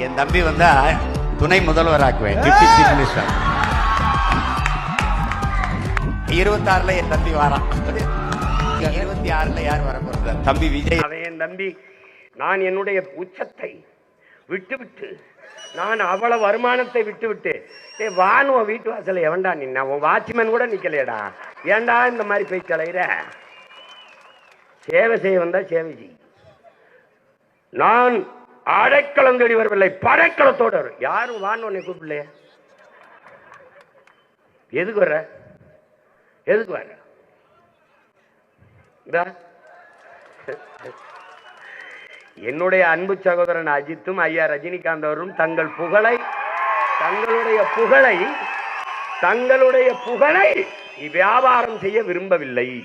என் தம்பி வந்தா துணை முதல்வர் ஆக்குவேன் டிப்டி சீஃப் மினிஸ்டர் இருபத்தாறுல என் தம்பி வாரான் இருபத்தி ஆறுல யார் வர போறது தம்பி விஜய். அவன் என் தம்பி நான் என்னுடைய உச்சத்தை விட்டுவிட்டு நான் அவ்வளவு வருமானத்தை விட்டுவிட்டு ஏ வான் உன் வீட்டு வாசல்ல எவன்டா நின்னா? உன் வாட்ச்மேன் கூட நிக்கலையடா. ஏன்டா இந்த மாதிரி போய் கலையிற சேவை செய்ய வந்தா சேவை செய் நான் அடைக்கலம் தேடி வரவில்லை. படைக்கலத்தோடு வரும் யாரும் வான்னு உன்னை கூப்பிடலையே? எதுக்கு வர்ற? எதுக்கு வர்ற? என்னுடைய அன்பு சகோதரன் அஜித்தும் ஐயா ரஜினிகாந்த் அவரும் தங்கள் புகழை தங்களுடைய புகழை தங்களுடைய புகழை வியாபாரம் செய்ய விரும்பவில்லை.